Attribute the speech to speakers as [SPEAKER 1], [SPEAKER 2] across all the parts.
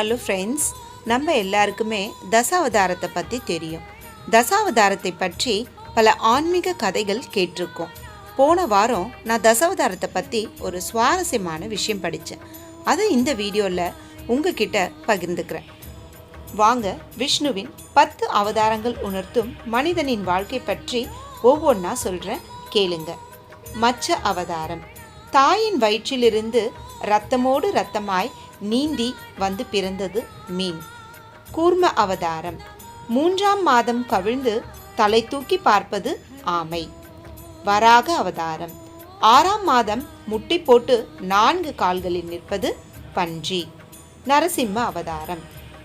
[SPEAKER 1] Hello friends நம்ம எல்லாருக்குமே தசாவதாரத்தை பற்றி தெரியும். தசாவதாரத்தை பற்றி பல ஆன்மீக கதைகள் கேட்டிருக்கோம். போன வாரம் நான் தசாவதாரத்தை பற்றி ஒரு சுவாரஸ்யமான விஷயம் படித்தேன் அதை இந்த வீடியோவில் உங்ககிட்ட பகிர்ந்துக்கிறேன். வாங்க விஷ்ணுவின் பத்து அவதாரங்கள் உணர்த்தும் மனிதனின் வாழ்க்கை பற்றி ஒவ்வொன்றா சொல்கிறேன் கேளுங்க. மச்ச அவதாரம். தாயின் வயிற்றிலிருந்து ரத்தமோடு ரத்தமாய் நீந்தி வந்து பிறந்தது மீன். கூர்ம அவதாரம். மூன்றாம் மாதம் கவிழ்ந்து தலை தூக்கி பார்ப்பது ஆமை. வராக அவதாரம். ஆறாம் மாதம் முட்டி போட்டு நான்கு கால்களில் நிற்பது பன்றி. நரசிம்ம அவதாரம்.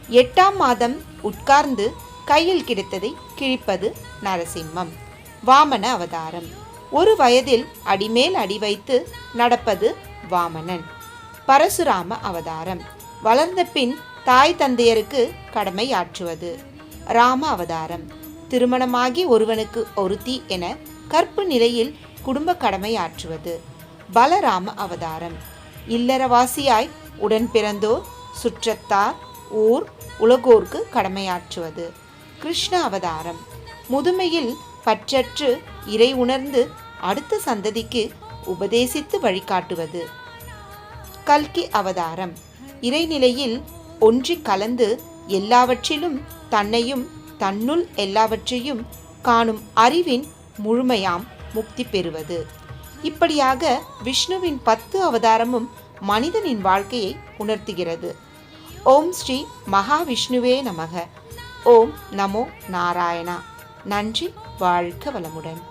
[SPEAKER 1] எட்டாம் மாதம் உட்கார்ந்து கையில் கிடைத்ததை கிழிப்பது நரசிம்மம். வாமன அவதாரம். ஒரு வயதில் அடிமேல் அடி வைத்து நடப்பது வாமனன். பரசுராம அவதாரம். வளர்ந்த பின் தாய் தந்தையருக்கு கடமை ஆற்றுவது. ராம அவதாரம். திருமணமாகி ஒருவனுக்கு ஒருத்தி என கற்பு நிலையில் குடும்ப கடமை ஆற்றுவது. பலராம அவதாரம். இல்லறவாசியாய் உடன் பிறந்தோர் சுற்றத்தார் ஊர் உலகோர்க்கு கடமையாற்றுவது கிருஷ்ண அவதாரம். முதுமையில் பற்றற்று இறை உணர்ந்து அடுத்த சந்ததிக்கு உபதேசித்து வழிகாட்டுவது. கல்கி அவதாரம். இறைநிலையில் ஒன்றி கலந்து எல்லாவற்றிலும் தன்னையும் தன்னுள் எல்லாவற்றையும் காணும் அறிவின் முழுமையாம் முக்தி பெறுவது. இப்படியாக விஷ்ணுவின் பத்து அவதாரமும் மனிதனின் வாழ்க்கையை உணர்த்துகிறது. ஓம் ஸ்ரீ மகாவிஷ்ணுவே நமக. ஓம் நமோ நாராயணா. நன்றி வாழ்க வளமுடன்.